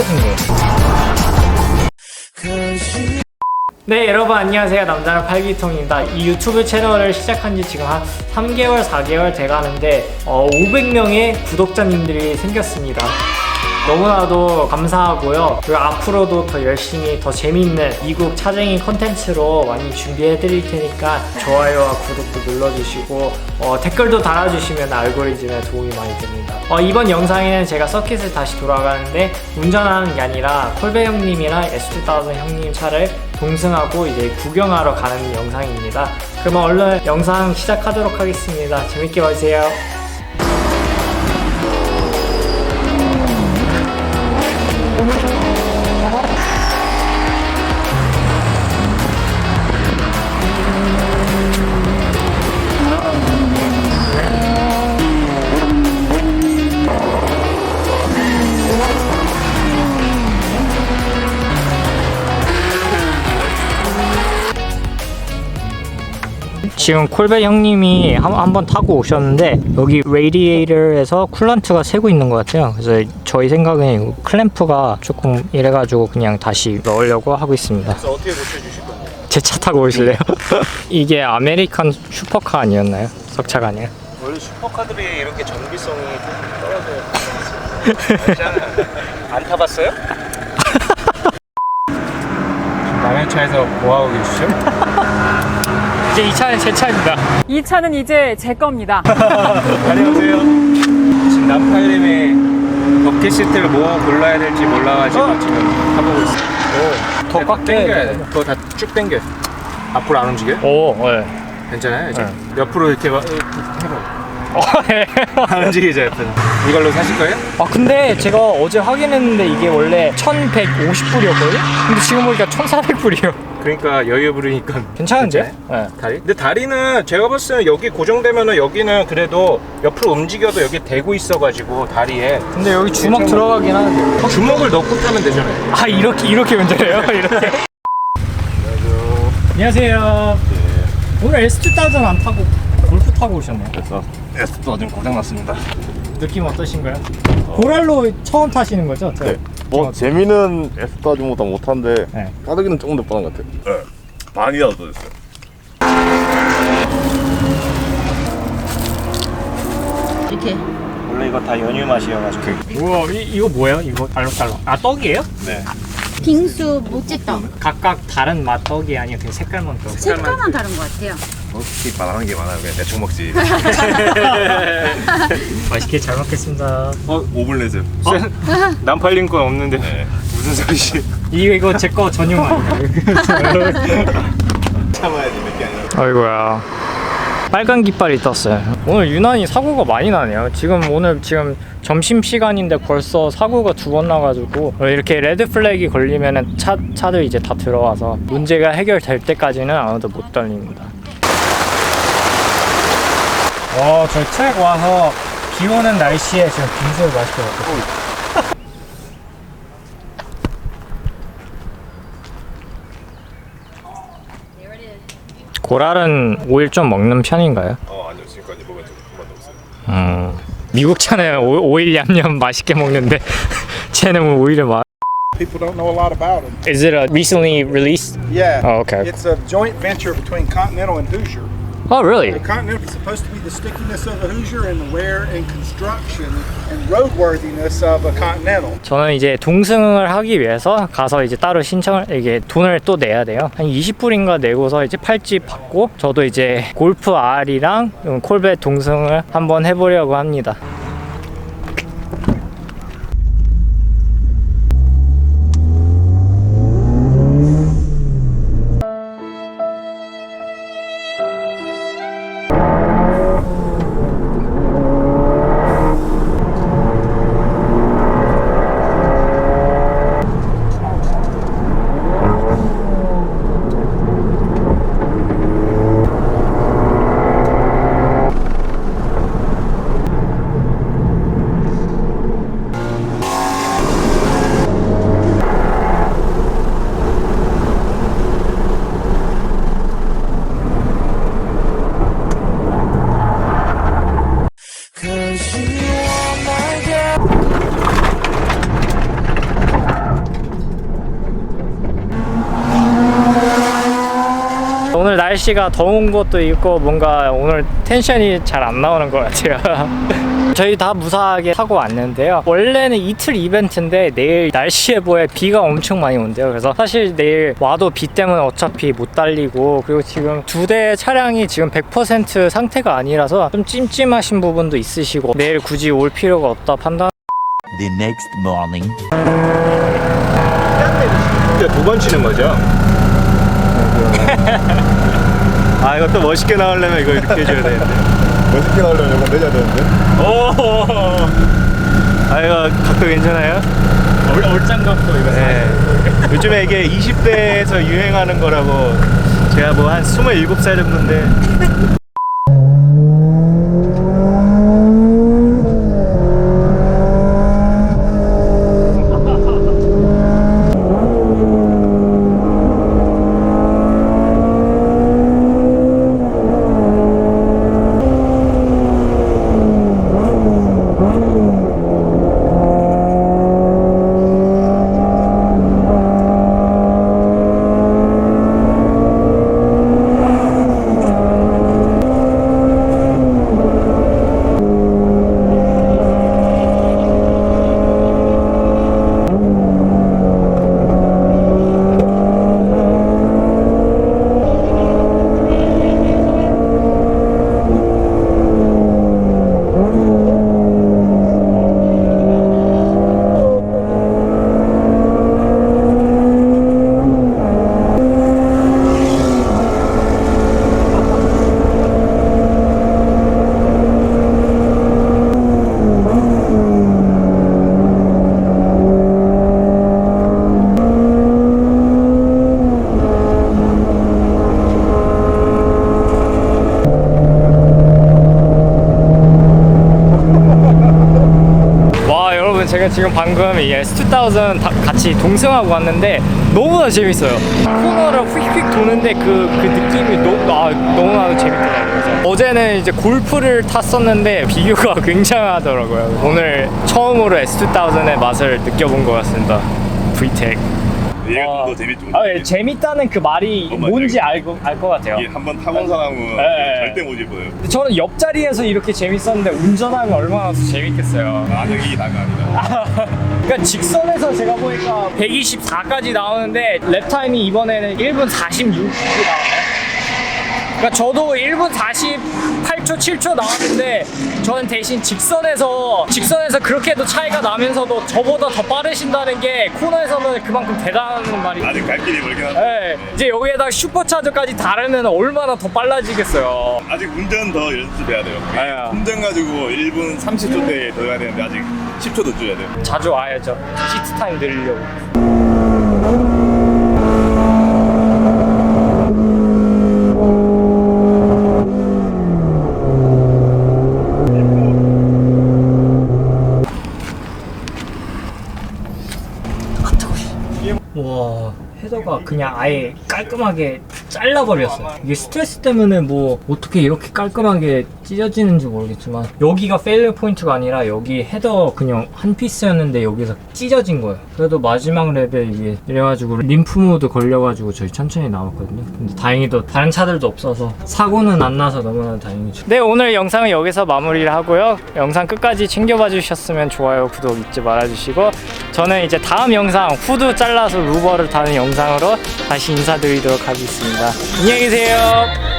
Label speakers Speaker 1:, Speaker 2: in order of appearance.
Speaker 1: 찢어진 거. 네 여러분 안녕하세요. 남자는 팔기통입니다. 이 유튜브 채널을 시작한 지 지금 한 3개월 4개월 돼가는데 어, 500명의 구독자님들이 생겼습니다 너무나도 감사하고요 그리고 앞으로도 더 열심히 더 재밌는 미국 차쟁이 컨텐츠로 많이 준비해 드릴 테니까 좋아요와 구독도 눌러주시고 어, 댓글도 달아주시면 알고리즘에 도움이 많이 됩니다 어, 이번 영상에는 제가 서킷을 다시 돌아가는데 운전하는 게 아니라 콜베 형님이랑 S2000 형님 차를 동승하고 이제 구경하러 가는 영상입니다. 그러면 얼른 영상 시작하도록 하겠습니다. 재밌게 봐주세요. 지금 콜베 형님이 한, 한번 타고 오셨는데 여기 레디에이터에서 쿨런트가 새고 있는 것 같아요. 그래서 저희 생각엔 이 클램프가 조금 이래가지고 그냥 다시 넣으려고 하고 있습니다.
Speaker 2: 그래서 어떻게 고쳐주실 건가요?
Speaker 1: 제 차 타고 오실래요? 이게 아메리칸 슈퍼카 아니었나요? 석차가 아니라.
Speaker 2: 원래 슈퍼카들이 이렇게 정비성이 좀 떨어져요. 안 타봤어요? 남의 차에서 뭐 하고 계시죠?
Speaker 1: 이제 이 차는 제 차입니다.
Speaker 3: 이 차는 이제 제 겁니다.
Speaker 2: 안녕하세요. 지금 남파이름의 버킷 시트를 뭐 골라야 될지 몰라가지고
Speaker 1: 어?
Speaker 2: 지금 타보고 있어요.
Speaker 1: 더 꽉
Speaker 2: 당겨야 돼.
Speaker 1: 돼.
Speaker 2: 그거 다쭉 당겨. 앞으로 안 움직여?
Speaker 1: 오, 네.
Speaker 2: 괜찮아요? 이제
Speaker 1: 네.
Speaker 2: 옆으로 이렇게 막 이렇게 해봐.
Speaker 1: 어, 네.
Speaker 2: 안 움직이죠 옆에는. 이걸로 사실 거예요?
Speaker 1: 아 근데 제가 어제 확인했는데 이게 원래 1150불이었거든요? 근데 지금 보니까 1400불이요
Speaker 2: 그러니까 여유 부리니까
Speaker 1: 괜찮은데? 네.
Speaker 2: 다리? 근데 다리는 제가 봤을 때는 여기 고정되면은 여기는 그래도 옆으로 움직여도 여기 대고 있어가지고 다리에
Speaker 1: 근데 여기 주먹 들어가긴 하는데
Speaker 2: 주먹을 넣고 타면 되잖아요.
Speaker 1: 아 이렇게 이렇게 운전해요? 이렇게 안녕하세요 오늘 S2000 안 타고 골프 타고 오셨네요
Speaker 4: 그래 서 S도 지금 고장났습니다.
Speaker 1: 느낌 어떠신가요? 고랄로 처음 타시는 거죠?
Speaker 4: 네. 뭐 재미는 S도 아직보다 못한데
Speaker 1: 네.
Speaker 4: 빠르기는 조금 더 빠른 것 같아요. 네. 반이라도 더 됐어요.
Speaker 5: 이렇게
Speaker 2: 원래 이거 다 연유 맛이어가지고.
Speaker 1: 우와 이, 이거 뭐예요? 이거 알록달록 아 떡이에요?
Speaker 4: 네.
Speaker 5: 빙수 모찌떡
Speaker 1: 각각 다른 맛 떡이 아니라 그냥 색깔만 떡
Speaker 5: 색깔만 다른 것 같아요
Speaker 4: 솔직히 말하는 게 많아요. 그냥 대충 먹지.
Speaker 1: 맛있게 잘 먹겠습니다
Speaker 4: 어? 오믈렛을.
Speaker 2: 남팔린 건 없는데
Speaker 4: 네.
Speaker 2: 무슨 소리지?
Speaker 1: 이거 이거 제 거 전용 아니에요?
Speaker 4: 참아야지 몇개 아니라.
Speaker 1: 아이고야 빨간 깃발이 떴어요 오늘 유난히 사고가 많이 나네요 지금 오늘 지금 점심 시간인데 벌써 사고가 두 번 나가지고 이렇게 레드 플래기 걸리면은 차, 차들 이제 다 들어와서 문제가 해결될 때까지는 아무도 못 달립니다 와, 저 트랙 와서 비 오는 날씨에 지금 빙수를 맛있게 먹고 고랄은 오일 좀 먹는 편인가요?
Speaker 4: 어 아니요 지금까지 먹은 적 한 번도 없어요.
Speaker 1: 음, 미국 차는 오, 오일 얌얌 맛있게 먹는데 쟤는 뭐 오일을 맛.
Speaker 6: People don't know a lot about them.
Speaker 1: Is it a recently released?
Speaker 6: Yeah.
Speaker 1: Oh, okay.
Speaker 6: It's a joint venture between Continental and Hoosier.
Speaker 1: Oh, really?
Speaker 6: The Continental is supposed to be the stickiness of a Hoosier and the wear and construction and roadworthiness of a Continental.
Speaker 1: 저는 이제 동승을 하기 위해서 가서 이제 따로 신청을 이게 돈을 또 내야 돼요. 한 20불인가 내고서 이제 팔찌 받고 저도 이제 골프 R이랑 콜벳 동승을 한번 해보려고 합니다. 날씨가 더운 것도 있고 뭔가 오늘 텐션이 잘 안 나오는 것 같아요. 저희 다 무사하게 타고 왔는데요. 원래는 이틀 이벤트인데 내일 날씨 예보에 비가 엄청 많이 온대요. 그래서 사실 내일 와도 비 때문에 어차피 못 달리고 그리고 지금 두 대 차량이 지금 100% 상태가 아니라서 좀 찜찜하신 부분도 있으시고 내일 굳이 올 필요가 없다 판단.
Speaker 7: The next morning.
Speaker 2: 두번 치는 거죠?
Speaker 4: 아 이거 또 멋있게 나오려면 이거 이렇게 해줘야 되는데 멋있게 나오려면 이거 내줘야 되는데
Speaker 1: 오. 아 이거 각도 괜찮아요? 얼, 얼짱 각도 이거.
Speaker 4: 네. 요즘에 이게 20대에서 유행하는 거라고 제가 뭐 한 27살 정도인데
Speaker 1: 제가 지금 방금 이 S2000 다- 같이 동승하고 왔는데 너무나 재밌어요. 코너를 휙휙 도는데 그, 그 느낌이 너, 아, 너무나도 재밌더라고요. 어제는 이제 골프를 탔었는데 비교가 굉장하더라고요. 오늘 처음으로 S2000의 맛을 느껴본 것 같습니다. VTEC
Speaker 4: 얘가
Speaker 1: 와.
Speaker 4: 좀더 재밌죠.
Speaker 1: 아, 예, 재밌다는 그 말이
Speaker 4: 뭔 말인지
Speaker 1: 뭔지 알고 알것 같아요.
Speaker 4: 이게 한번 타본 사람은
Speaker 1: 네.
Speaker 4: 절대 못 입어요.
Speaker 1: 근데 저는 옆자리에서 이렇게 재밌었는데 운전하면 얼마나 더 재밌겠어요.
Speaker 4: 안역이 다가 아니라
Speaker 1: 그러니까 직선에서 제가 보니까 124까지 나오는데 랩 타임이 이번에는 1분 46이 나와요. 그러니까 저도 1분 48초 7초 나왔는데 저는 대신 직선에서 직선에서 그렇게도 차이가 나면서도 저보다 더 빠르신다는 게 코너에서는 그만큼 대단한 말이.
Speaker 4: 아직 갈 길이 멀긴 한데
Speaker 1: 네, 이제 여기에다 슈퍼차저까지 다르면 얼마나 더 빨라지겠어요.
Speaker 4: 아직 운전 더 연습해야 돼요
Speaker 1: 아야.
Speaker 4: 운전 가지고 1분 30초대에 더 해야 되는데 아직 10초 더 줘야 돼요
Speaker 1: 자주 와야죠. 시트 타임 늘리려고. 와 헤더가 그냥 아예 깔끔하게 잘라버렸어요. 이게 스트레스 때문에 뭐 어떻게 이렇게 깔끔하게 찢어지는지 모르겠지만 여기가 페일리어 포인트가 아니라 여기 헤더 그냥 한 피스였는데 여기서 찢어진 거예요. 그래도 마지막 랩에 이게 이래가지고 림프 모드 걸려가지고 저희 천천히 나왔거든요. 근데 다행히도 다른 차들도 없어서 사고는 안 나서 너무나 다행이죠. 네 오늘 영상은 여기서 마무리를 하고요. 영상 끝까지 챙겨봐 주셨으면 좋아요 구독 잊지 말아주시고 저는 이제 다음 영상 후드 잘라서 루버를 다는 영상으로 다시 인사드리도록 하겠습니다. 안녕히 계세요